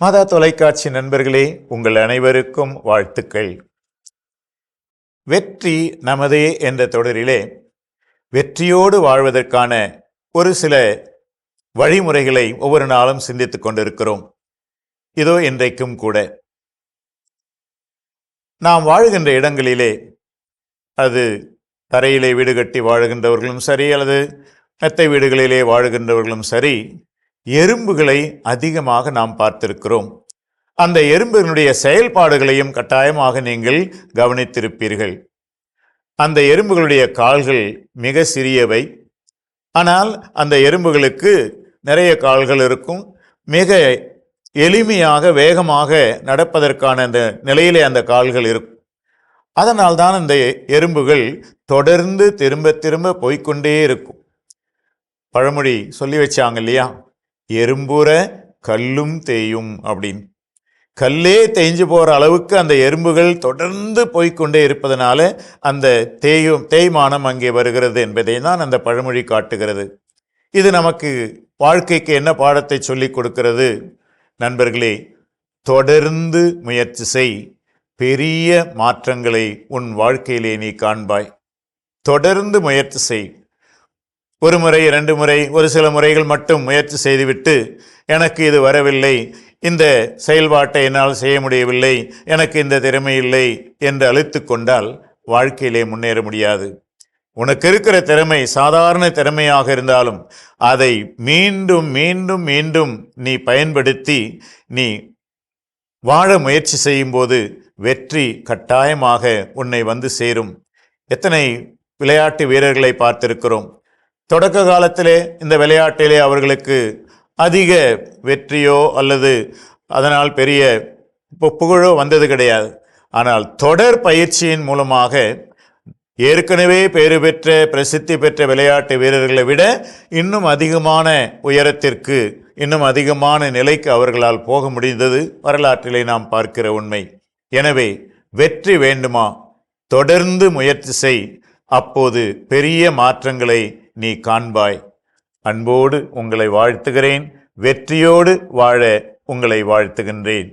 மாதா தொலைக்காட்சி நண்பர்களே உங்கள் அனைவருக்கும் வாழ்த்துக்கள். வெற்றி நமதே என்ற தொடரிலே வெற்றியோடு வாழ்வதற்கான ஒரு சில வழிமுறைகளை ஒவ்வொரு நாளும் சிந்தித்துக் கொண்டிருக்கிறோம். இதோ இன்றைக்கும் கூட. நாம் வாழ்கின்ற இடங்களிலே அது தரையிலே வீடு கட்டி வாழுகின்றவர்களும் சரி அல்லது மெத்தை வீடுகளிலே வாழுகின்றவர்களும் சரி எறும்புகளை அதிகமாக நாம் பார்த்திருக்கிறோம். அந்த எறும்புகளுடைய செயல்பாடுகளையும் கட்டாயமாக நீங்கள் கவனித்திருப்பீர்கள். அந்த எறும்புகளுடைய கால்கள் மிக சிறியவை. ஆனால் அந்த எறும்புகளுக்கு நிறைய கால்கள் இருக்கும். மிக எளிமையாக வேகமாக நடப்பதற்கான அந்த நிலையிலே அந்த கால்கள் இருக்கும். அதனால் தான் அந்த எறும்புகள் தொடர்ந்து திரும்ப திரும்ப போய்க்கொண்டே இருக்கும். பழமொழி சொல்லி வச்சாங்க இல்லையா? எறும்புற கல்லும் தேயும் அப்படின்னு கல்லே தேய்ஞ்சு போகிற அளவுக்கு அந்த எறும்புகள் தொடர்ந்து போய்க்கொண்டே இருப்பதனால அந்த தேயும் தேய்மானம் அங்கே வருகிறது என்பதை தான் அந்த பழமொழி காட்டுகிறது. இது நமக்கு வாழ்க்கைக்கு என்ன பாடத்தை சொல்லிக் கொடுக்கிறது? நண்பர்களே தொடர்ந்து முயற்சி செய். பெரிய மாற்றங்களை உன் வாழ்க்கையிலே நீ காண்பாய். தொடர்ந்து முயற்சி செய். ஒரு முறை இரண்டு முறை ஒரு சில முறைகள் மட்டும் முயற்சி செய்துவிட்டு எனக்கு இது வரவில்லை இந்த செயல்பாட்டை என்னால் செய்ய முடியவில்லை எனக்கு இந்த திறமை இல்லை என்று அழுத்து கொண்டால் வாழ்க்கையிலே முன்னேற முடியாது. உனக்கு இருக்கிற திறமை சாதாரண திறமையாக இருந்தாலும் அதை மீண்டும் மீண்டும் மீண்டும் நீ பயன்படுத்தி நீ வாழ முயற்சி செய்யும்போது வெற்றி கட்டாயமாக உன்னை வந்து சேரும். எத்தனை விளையாட்டு வீரர்களை பார்த்திருக்கிறோம். தொடக்க காலத்திலே இந்த விளையாட்டிலே அவர்களுக்கு அதிக வெற்றியோ அல்லது அதனால் பெரிய புகழோ வந்தது கிடையாது. ஆனால் தொடர் பயிற்சியின் மூலமாக ஏற்கனவே பேறு பெற்ற பிரசித்தி பெற்ற விளையாட்டு வீரர்களை விட இன்னும் அதிகமான உயரத்திற்கு இன்னும் அதிகமான நிலைக்கு அவர்களால் போக முடிந்தது வரலாற்றிலே நாம் பார்க்கிற உண்மை. எனவே வெற்றி வேண்டுமா? தொடர்ந்து முயற்சி செய். அப்போது பெரிய மாற்றங்களை நீ காண்பாய். அன்போடு உங்களை வாழ்த்துகிறேன். வெற்றியோடு வாழ உங்களை வாழ்த்துகின்றேன்.